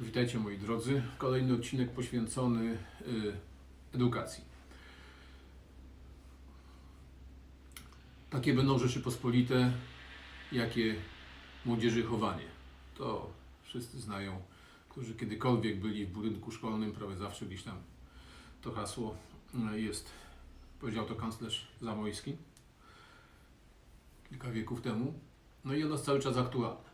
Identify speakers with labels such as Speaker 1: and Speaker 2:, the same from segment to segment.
Speaker 1: Witajcie moi drodzy. Kolejny odcinek poświęcony y, edukacji. Takie będą rzeczy pospolite, jakie młodzieży chowanie. To wszyscy znają, którzy kiedykolwiek byli w budynku szkolnym, prawie zawsze gdzieś tam to hasło y, jest. Powiedział to kanclerz Zamojski kilka wieków temu. No i ono jest cały czas aktualne.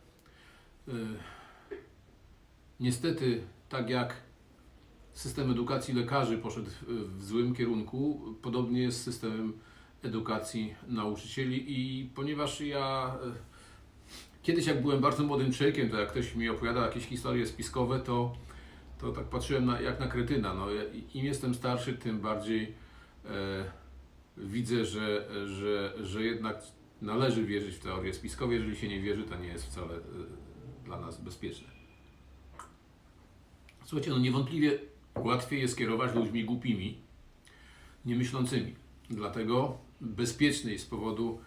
Speaker 1: Niestety, tak jak system edukacji lekarzy poszedł w, złym kierunku, podobnie jest z systemem edukacji nauczycieli i ponieważ ja e, kiedyś jak byłem bardzo młodym człowiekiem, to jak ktoś mi opowiadał jakieś historie spiskowe, to, to tak patrzyłem na, jak na kretyna. No, Im jestem starszy, tym bardziej e, widzę, że, że, że jednak należy wierzyć w teorie spiskowe. Jeżeli się nie wierzy, to nie jest wcale e, dla nas bezpieczne. Słuchajcie, no niewątpliwie łatwiej jest kierować ludźmi głupimi, niemyślącymi. Dlatego bezpieczniej z, powodu,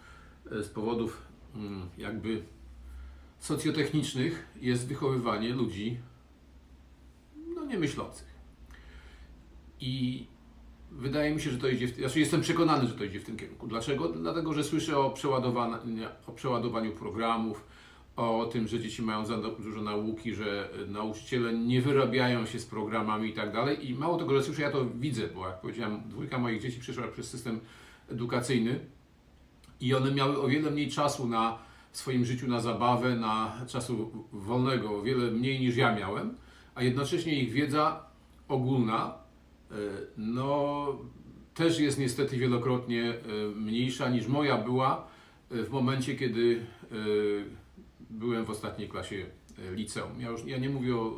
Speaker 1: z powodów mm, jakby socjotechnicznych jest wychowywanie ludzi no, niemyślących. I wydaje mi się, że to idzie w, znaczy jestem przekonany, że to idzie w tym kierunku. Dlaczego? Dlatego, że słyszę o, o przeładowaniu programów, o tym, że dzieci mają za dużo nauki, że nauczyciele nie wyrabiają się z programami i tak dalej. I mało tego, że słyszę, ja to widzę, bo jak powiedziałem, dwójka moich dzieci przeszła przez system edukacyjny i one miały o wiele mniej czasu na w swoim życiu na zabawę, na czasu wolnego, o wiele mniej niż ja miałem, a jednocześnie ich wiedza ogólna e, no, też jest niestety wielokrotnie e, mniejsza niż moja była e, w momencie, kiedy byłem w ostatniej klasie e, liceum. Ja, już, ja nie mówię o,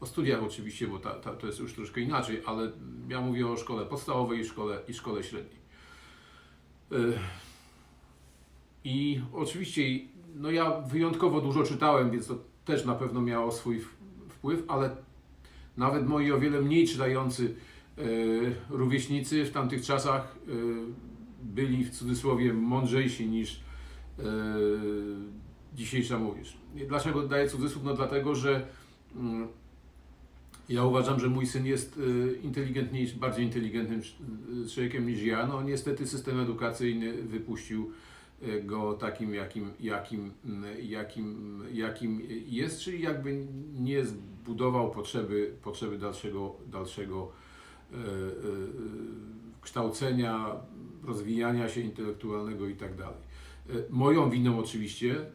Speaker 1: o studiach oczywiście, bo ta, ta, to jest już troszkę inaczej, ale ja mówię o szkole podstawowej i szkole, i szkole średniej. E, I oczywiście no ja wyjątkowo dużo czytałem, więc to też na pewno miało swój wpływ, ale nawet moi o wiele mniej czytający e, rówieśnicy w tamtych czasach byli w cudzysłowie mądrzejsi niż dzisiejsza młodzież. Dlaczego daję cudzysłów? No dlatego, że mm, ja uważam, że mój syn jest e, inteligentniejszy, bardziej inteligentnym e, człowiekiem niż ja. No niestety system edukacyjny wypuścił e, go takim, jakim, jakim, mm, jakim, jakim jest, czyli jakby nie zbudował potrzeby, potrzeby dalszego, dalszego kształcenia, rozwijania się intelektualnego i tak Moją winą oczywiście e,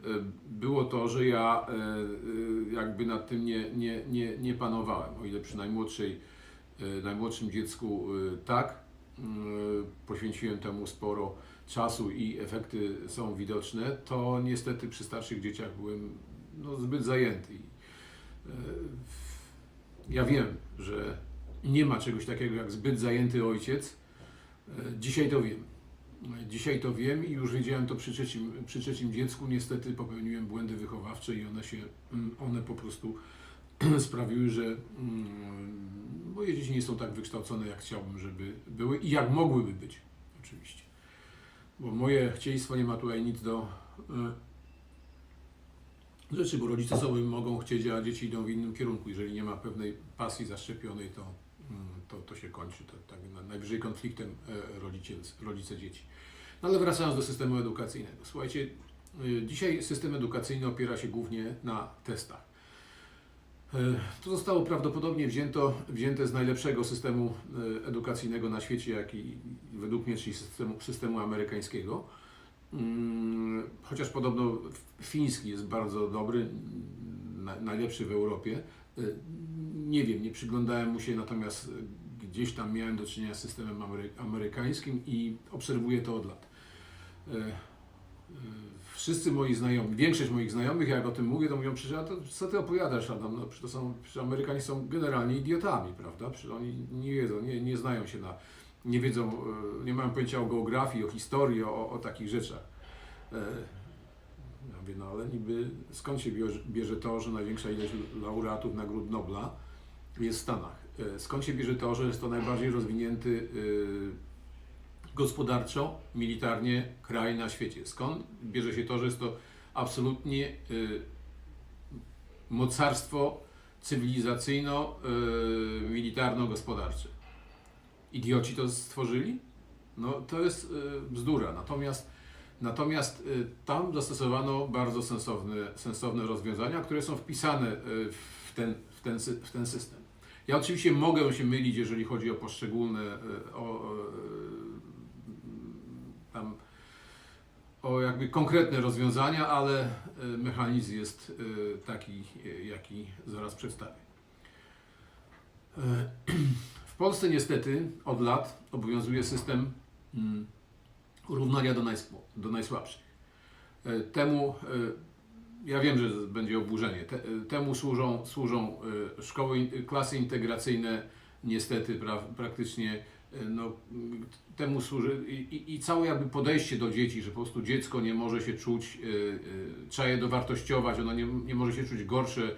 Speaker 1: było to, że ja e, e, jakby nad tym nie, nie, nie, nie panowałem, o ile przy najmłodszej, e, najmłodszym dziecku e, tak, mm, poświęciłem temu sporo czasu i efekty są widoczne, to niestety przy starszych dzieciach byłem no, zbyt zajęty. E, Ja wiem, że nie ma czegoś takiego jak zbyt zajęty ojciec. E, Dzisiaj to wiem. Dzisiaj to wiem i już wiedziałem to przy trzecim, przy trzecim dziecku. Niestety popełniłem błędy wychowawcze i one się, mm, one po prostu sprawiły, że mm, moje dzieci nie są tak wykształcone, jak chciałbym, żeby były i jak mogłyby być, oczywiście. Bo moje chcieństwo nie ma tutaj nic do e, rzeczy, bo rodzice sobie mogą chcieć, a dzieci idą w innym kierunku. Jeżeli nie ma pewnej pasji zaszczepionej, to, to, to się kończy to, tak, na- najwyżej konfliktem e, rodzice, rodzice dzieci. No ale wracając do systemu edukacyjnego. Słuchajcie, y, dzisiaj system edukacyjny opiera się głównie na testach. E, To zostało prawdopodobnie wzięto, wzięte z najlepszego systemu e, edukacyjnego na świecie, jaki według mnie, czyli systemu, systemu amerykańskiego. Mm, Chociaż podobno fiński jest bardzo dobry, na, najlepszy w Europie. E, Nie wiem, nie przyglądałem mu się, natomiast e, gdzieś tam miałem do czynienia z systemem amery, amerykańskim i obserwuję to od lat. E, Wszyscy moi znajomi, większość moich znajomych, jak o tym mówię, to mówią, przecież a to, co ty opowiadasz, Adam? No, to są, przecież Amerykanie są generalnie idiotami, prawda? Przecież oni nie wiedzą, nie, nie znają się na, nie wiedzą, nie mają pojęcia o geografii, o historii, o, o takich rzeczach. Ja mówię, no ale niby skąd się bierze, to, że największa ilość laureatów Nagród Nobla jest w Stanach? E, Skąd się bierze to, że jest to najbardziej rozwinięty e, gospodarczo, militarnie kraj na świecie? Skąd bierze się to, że jest to absolutnie e, mocarstwo cywilizacyjno-militarno-gospodarczy. Idioci to stworzyli? No to jest bzdura. Natomiast, natomiast y, tam zastosowano bardzo sensowne, sensowne rozwiązania, które są wpisane y, w ten, w, ten, w ten system. Ja oczywiście mogę się mylić, jeżeli chodzi o poszczególne y, o, tam, o jakby konkretne rozwiązania, ale mechanizm jest taki, jaki zaraz przedstawię. W Polsce niestety od lat obowiązuje system mm, równania do, do najsłabszych. E, Temu, e, ja wiem, że będzie oburzenie, e, temu służą, służą szkoły, klasy integracyjne, niestety pra, praktycznie no, temu służy i, i, i całe jakby podejście do dzieci, że po prostu dziecko nie może się czuć, trzeba je dowartościować, ono nie, nie może się czuć gorsze,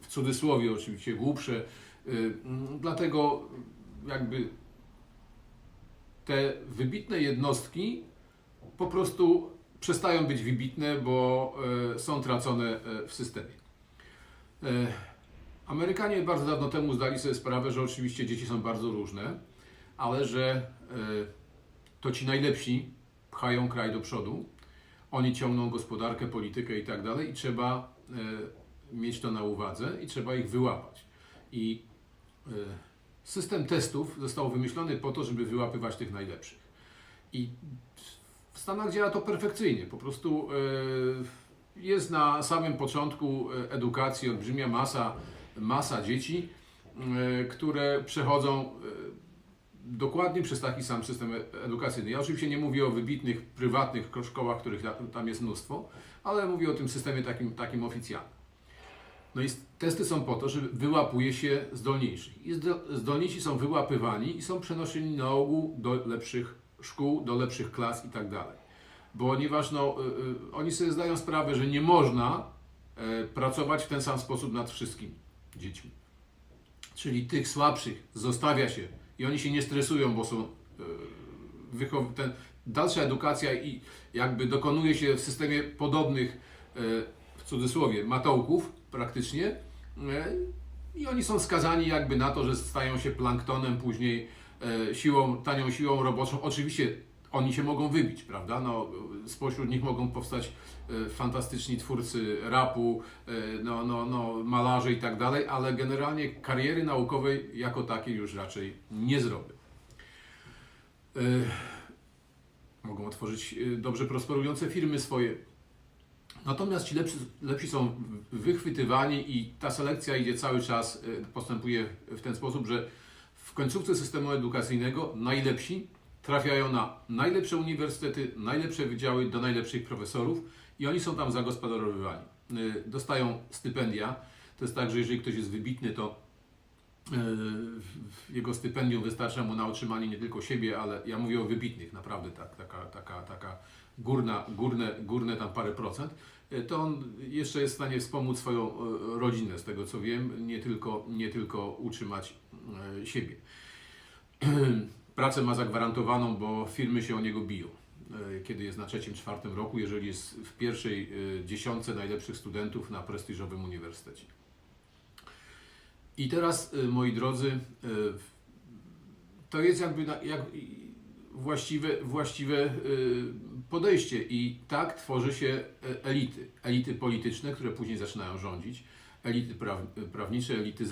Speaker 1: w cudzysłowie oczywiście głupsze, dlatego jakby te wybitne jednostki po prostu przestają być wybitne, bo e, są tracone e, w systemie. E, Amerykanie bardzo dawno temu zdali sobie sprawę, że oczywiście dzieci są bardzo różne, ale że to ci najlepsi pchają kraj do przodu, oni ciągną gospodarkę, politykę i tak dalej i trzeba mieć to na uwadze i trzeba ich wyłapać. I system testów został wymyślony po to, żeby wyłapywać tych najlepszych. I w Stanach działa to perfekcyjnie. Po prostu e, jest na samym początku e, edukacji olbrzymia masa, masa dzieci, e, które przechodzą dokładnie przez taki sam system edukacyjny. Ja oczywiście nie mówię o wybitnych, prywatnych ko- szkołach, których ta- tam jest mnóstwo, ale mówię o tym systemie takim, takim oficjalnym. No i testy są po to, że wyłapuje się zdolniejszych. I zdo- zdolniejsi są wyłapywani i są przenoszeni na ogół do lepszych szkół, do lepszych klas i tak dalej. Ponieważ no, y, y, oni sobie zdają sprawę, że nie można e, pracować w ten sam sposób nad wszystkimi dziećmi. Czyli tych słabszych zostawia się i oni się nie stresują, bo są e, ten, dalsza edukacja i jakby dokonuje się w systemie podobnych, e, w cudzysłowie, matołków praktycznie e, i oni są skazani jakby na to, że stają się planktonem później e, siłą, tanią siłą roboczą. Oczywiście oni się mogą wybić, prawda? No, spośród nich mogą powstać e, fantastyczni twórcy rapu, no, no, no, malarze i tak dalej, ale generalnie kariery naukowej jako takiej już raczej nie zrobią. E, Mogą otworzyć dobrze prosperujące firmy swoje. Natomiast ci lepsi, lepsi są wychwytywani i ta selekcja idzie cały czas, e, postępuje w ten sposób, że w końcówce systemu edukacyjnego najlepsi trafiają na najlepsze uniwersytety, najlepsze wydziały, do najlepszych profesorów i oni są tam zagospodarowywani. Y, Dostają stypendia. To jest tak, że jeżeli ktoś jest wybitny, to w- jego stypendium wystarcza mu na utrzymanie nie tylko siebie, ale ja mówię o wybitnych, naprawdę tak, taka, taka, taka górna, górne, górne tam parę procent, to on jeszcze jest w stanie wspomóc swoją y, rodzinę, z tego co wiem, nie tylko, nie tylko utrzymać y, siebie. Pracę ma zagwarantowaną, bo firmy się o niego biją. E, Kiedy jest na trzecim, czwartym roku, jeżeli jest w pierwszej e, dziesiątce najlepszych studentów na prestiżowym uniwersytecie. I teraz, e, moi drodzy, e, to jest jakby jak, właściwe, właściwe e, podejście i tak tworzy się e, elity. Elity polityczne, które później zaczynają rządzić elity praw, prawnicze, elity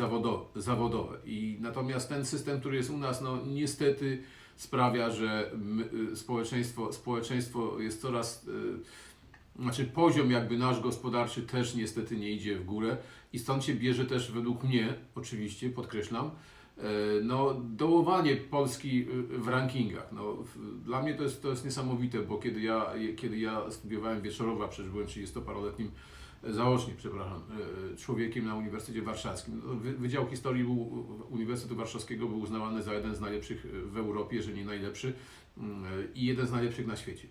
Speaker 1: zawodowe. I natomiast ten system, który jest u nas, no niestety sprawia, że y, społeczeństwo, społeczeństwo jest coraz, y, znaczy poziom jakby nasz gospodarczy też niestety nie idzie w górę i stąd się bierze też według mnie, oczywiście, podkreślam, no, dołowanie Polski y, w rankingach. No, dla mnie to jest, to jest niesamowite, bo kiedy ja, kiedy ja studiowałem Wieczorowa, przecież byłem 30-paroletnim zaocznie, przepraszam, e, człowiekiem na Uniwersytecie Warszawskim. No, Wy- Wydział Historii był, Uniwersytetu Warszawskiego był uznawany za jeden z najlepszych w Europie, jeżeli nie najlepszy mm, i jeden z najlepszych na świecie.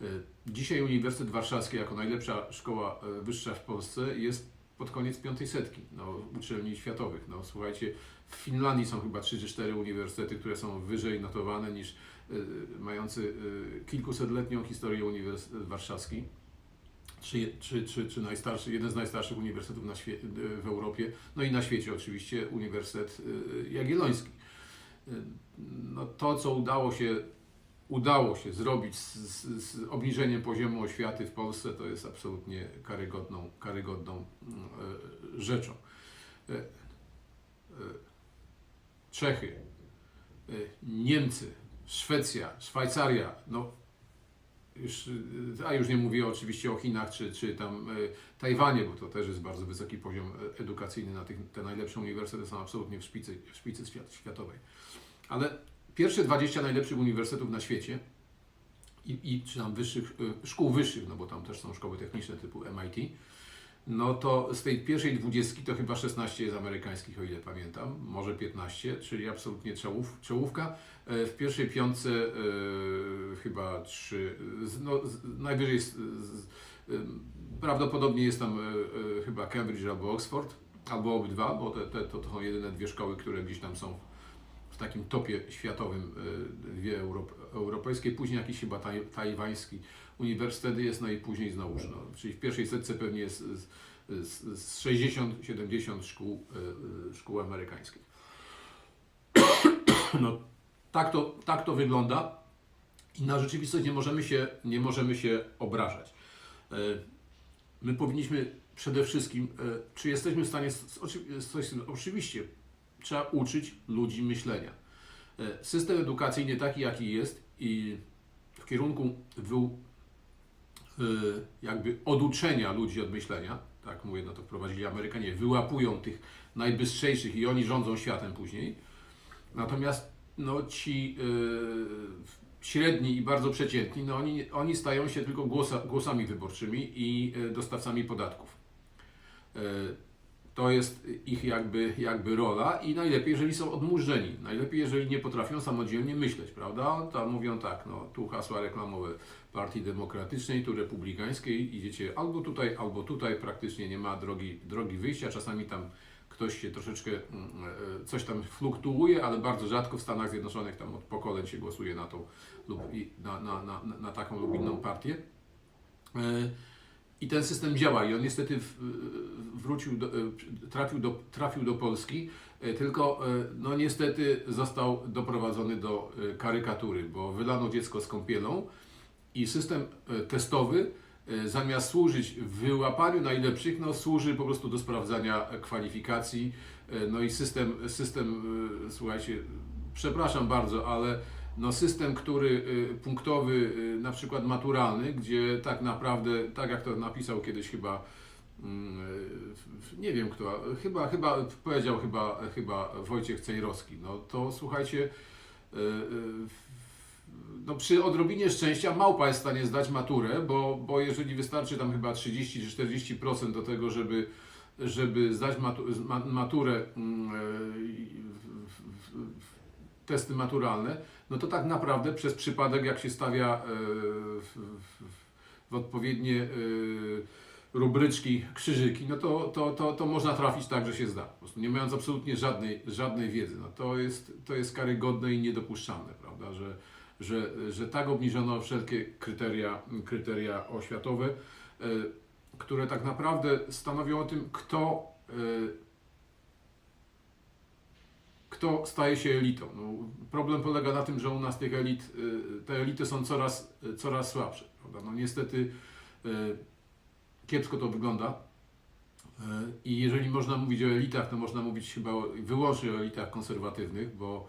Speaker 1: E, Dzisiaj Uniwersytet Warszawski jako najlepsza szkoła e, wyższa w Polsce jest pod koniec piątej setki no, uczelni światowych. No, słuchajcie, w Finlandii są chyba 3 czy 4 uniwersytety, które są wyżej notowane niż e, mający e, kilkusetletnią historię Uniwersytet Warszawski. czy, czy, czy, czy najstarszy, jeden z najstarszych uniwersytetów na świe- w Europie, no i na świecie oczywiście, Uniwersytet y, Jagielloński. Y, No to, co udało się, udało się zrobić z, z, z obniżeniem poziomu oświaty w Polsce, to jest absolutnie karygodną, karygodną y, rzeczą. Y, y, Czechy, Niemcy, Szwecja, Szwajcaria, no już, a już nie mówię oczywiście o Chinach czy, czy tam Tajwanie, bo to też jest bardzo wysoki poziom edukacyjny. Na tych, te najlepsze uniwersytety są absolutnie w szpicy, w szpicy świat, światowej. Ale pierwsze 20 najlepszych uniwersytetów na świecie i, i czy tam wyższych, y, szkół wyższych, no bo tam też są szkoły techniczne typu MIT, no to z tej pierwszej dwudziestki to chyba 16 jest amerykańskich, o ile pamiętam, może 15, czyli absolutnie czołów, czołówka. E, W pierwszej piątce e, chyba trzy, z- no, z- najwyżej z, e, prawdopodobnie jest tam e, chyba Cambridge albo Oxford, albo obydwa, bo te, te, to, to są jedyne dwie szkoły, które gdzieś tam są takim topie światowym, e, dwie Europ, europejskie, później jakiś chyba taj, tajwański uniwersytet jest, no i później znowuż, no, czyli w pierwszej setce pewnie jest z, z, z 60-70 szkół, e, e, szkół amerykańskich. No, tak to, tak to wygląda i na rzeczywistość nie możemy się, nie możemy się obrażać. My powinniśmy przede wszystkim, czy jesteśmy w stanie, oczywiście trzeba uczyć ludzi myślenia. E, System edukacyjny taki, jaki jest i w kierunku e, jakby oduczenia ludzi od myślenia, tak mówię, no to wprowadzili Amerykanie, wyłapują tych najbystrzejszych i oni rządzą światem później. Natomiast no, ci y, średni i bardzo przeciętni, no, oni, oni stają się tylko głosa, głosami wyborczymi i dostawcami podatków. Y, to jest ich jakby, jakby rola i najlepiej, jeżeli są odmurzeni. Najlepiej, jeżeli nie potrafią samodzielnie myśleć, prawda? Tam mówią tak, no tu hasła reklamowe Partii Demokratycznej, tu Republikańskiej, idziecie albo tutaj, albo tutaj, praktycznie nie ma drogi, drogi wyjścia. Czasami tam ktoś się troszeczkę, mm, e, coś tam fluktuuje, ale bardzo rzadko w Stanach Zjednoczonych tam od pokoleń się głosuje na tą lub na, na, na, na taką lub inną partię. I ten system działa i on niestety wrócił, do, e, trafił, do, trafił do Polski, e, tylko e, no niestety został doprowadzony do karykatury, bo wylano dziecko z kąpielą i system testowy zamiast służyć wyłapaniu najlepszych, no służy po prostu do sprawdzania kwalifikacji. No i system, system słuchajcie, przepraszam bardzo, ale no system, który e, punktowy, e, na przykład maturalny, gdzie tak naprawdę, tak jak to napisał kiedyś chyba mm, nie wiem kto, chyba, chyba powiedział chyba, chyba Wojciech Cejrowski, no to słuchajcie, e, no przy odrobinie szczęścia małpa jest w stanie zdać maturę, bo, bo jeżeli wystarczy tam chyba 30 czy 40% do tego, żeby, żeby zdać matu, ma, maturę, mm, testy maturalne, no to tak naprawdę przez przypadek, jak się stawia e, w, odpowiednie e, rubryczki, krzyżyki, no to, to, to, to można trafić tak, że się zda. Po prostu nie mając absolutnie żadnej, żadnej wiedzy. No to, jest, to jest karygodne i niedopuszczalne, prawda, że, że, że tak obniżono wszelkie kryteria, kryteria oświatowe, e, które tak naprawdę stanowią o tym, kto, kto staje się elitą. No, problem polega na tym, że u nas tych elit, e, te elity są coraz, coraz słabsze. Prawda? No, niestety e, kiepsko to wygląda. I jeżeli można mówić o elitach, to można mówić chyba wyłącznie o elitach konserwatywnych, bo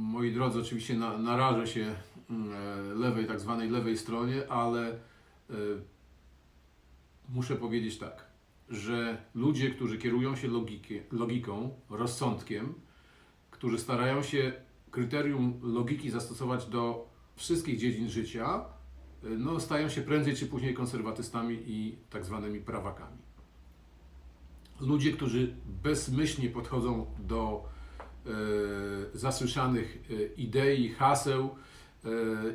Speaker 1: moi drodzy, oczywiście na, narażę się lewej, tak zwanej lewej stronie, ale muszę powiedzieć tak, że ludzie, którzy kierują się logiki, logiką, rozsądkiem, którzy starają się kryterium logiki zastosować do wszystkich dziedzin życia, no, stają się prędzej czy później konserwatystami i tak zwanymi prawakami. Ludzie, którzy bezmyślnie podchodzą do e, zasłyszanych e, idei, haseł e,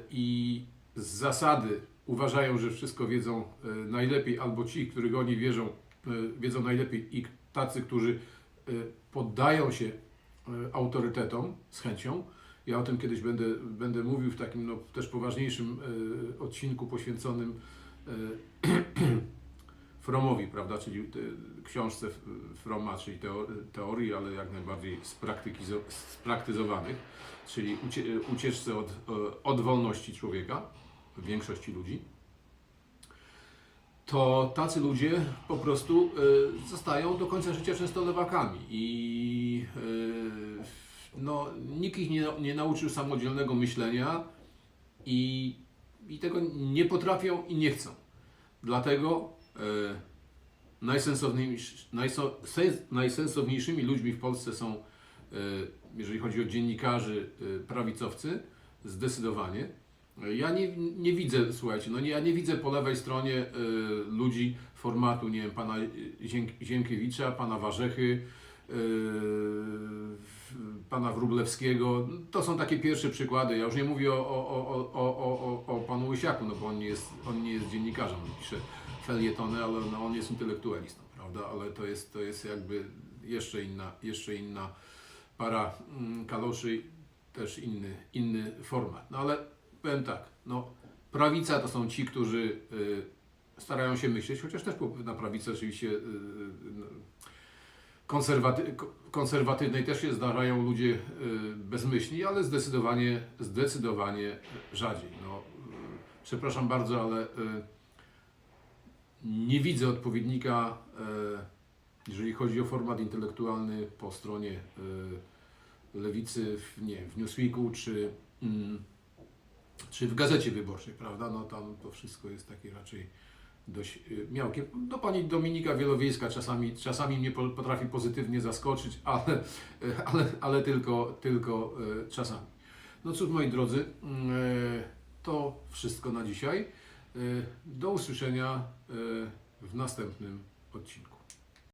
Speaker 1: i z zasady uważają, że wszystko wiedzą e, najlepiej, albo ci, których oni wierzą, wiedzą najlepiej i tacy, którzy e, poddają się e, autorytetom z chęcią. Ja o tym kiedyś będę, będę mówił w takim no, też poważniejszym odcinku poświęconym Fromowi, prawda, czyli książce Froma, czyli teo, teorii, ale jak najbardziej spraktyzowanych, czyli ucie, ucieczce od, od wolności człowieka, większości ludzi, to tacy ludzie po prostu e, zostają do końca życia często lewakami i e, no, nikt ich nie, nie nauczył samodzielnego myślenia i, i tego nie potrafią i nie chcą. Dlatego e, najsensowniejszy, najsensowniejszymi ludźmi w Polsce są, jeżeli chodzi o dziennikarzy, prawicowcy, zdecydowanie. Ja nie, nie widzę, słuchajcie, no nie, ja nie widzę po lewej stronie e, ludzi formatu, nie wiem, pana Zięk, Zienkiewicza, pana Warzechy, e, pana Wróblewskiego. To są takie pierwsze przykłady. Ja już nie mówię o, o, o, o, o, o, o panu Łysiaku, no bo on nie jest, on nie jest dziennikarzem, on pisze felietony, ale no, on jest intelektualistą, prawda? Ale to jest, to jest jakby jeszcze inna, jeszcze inna para mm, kaloszy, też inny, inny format. No ale powiem tak, no prawica to są ci, którzy y, starają się myśleć, chociaż też na prawicy oczywiście y, y, konserwaty, ko- konserwatywnej też się zdarzają ludzie bezmyślni, ale zdecydowanie, zdecydowanie rzadziej. No, przepraszam bardzo, ale nie widzę odpowiednika, jeżeli chodzi o format intelektualny po stronie lewicy w, nie, w Newsweeku czy, mm, czy w Gazecie Wyborczej, prawda? No tam to wszystko jest takie raczej dość y, miałkie. No pani Dominika Wielowiejska czasami, czasami mnie po- potrafi pozytywnie zaskoczyć, ale, ale, ale tylko, tylko y, czasami. No cóż moi drodzy, y, to wszystko na dzisiaj. Do usłyszenia w następnym odcinku.